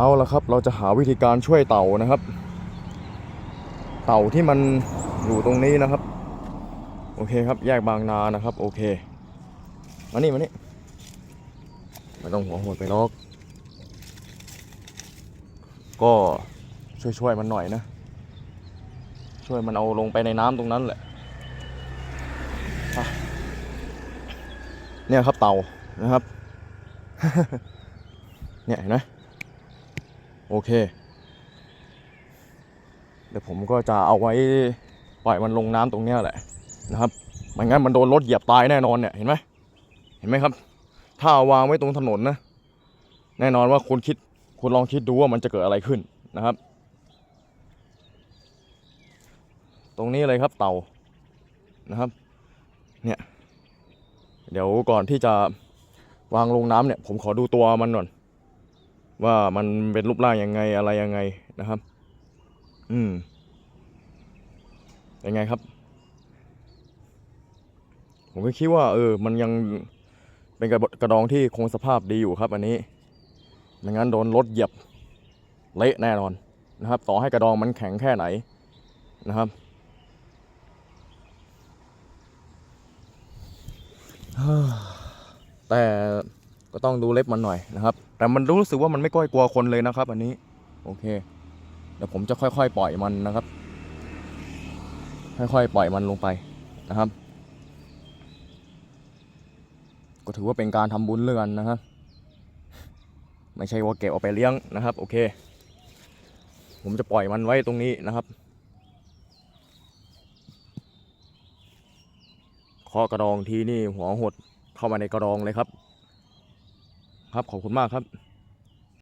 เอาละครับ เราจะหาวิธีการช่วยเต่านะครับ เต่าที่มันอยู่ตรงนี้นะครับ โอเคครับ แยกบางนานะครับ โอเคมานี่มานี่ไม่ต้องหัวโหดไปหรอก ก็ช่วยช่วยๆมันหน่อยนะ ช่วยมันเอาลงไปในน้ำตรงนั้นแหละอะเนี่ยครับเต่านะครับ เนี่ยเห็นไหม โอเค เดี๋ยวผมก็จะเอาไว้ปล่อยมันลงน้ำตรงเนี้ยแหละนะครับไม่งั้นมันโดนรถเหยียบตายแน่นอนเนี่ยเห็นไหมเห็นไหมครับ ถ้าเอาวางไว้ตรงถนนนะ แน่นอนว่าคุณคิดคุณลองคิดดูว่ามันจะเกิดอะไรขึ้นนะครับ ตรงนี้เลยครับเต่านะครับ เนี่ย เดี๋ยวก่อนที่จะวางลงน้ำเนี่ย ผมขอดูตัวมันก่อน ว่ามันเป็นรูปร่างยังไงอะไรยังไงนะครับ อืมเป็นไงครับ ผมก็คิดว่า เออ มันยังเป็นกระกระดองที่คงสภาพดีอยู่ครับ อันนี้ไม่งั้นโดนรถเหยียบเละแน่นอนนะครับ ต่อให้กระดองมันแข็งแค่ไหนนะครับแต่ ก็ต้องดูเล็บมันหน่อยนะครับ แต่มันรู้สึกว่ามันไม่ก้อยกลัวคนเลยนะครับ อันนี้ โอเค เดี๋ยวผมจะค่อยๆ ปล่อยมันนะครับ ค่อยๆ ปล่อยมันลงไปนะครับ ก็ถือว่าเป็นการทำบุญเรื่องนะครับ ไม่ใช่ว่าเก็บเอาไปเลี้ยงนะครับ โอเค ผมจะปล่อยมันไว้ตรงนี้นะครับเคาะกระดองทีนี่หัวหดเข้ามาในกระดองเลยครับ ครับขอบคุณมากครับ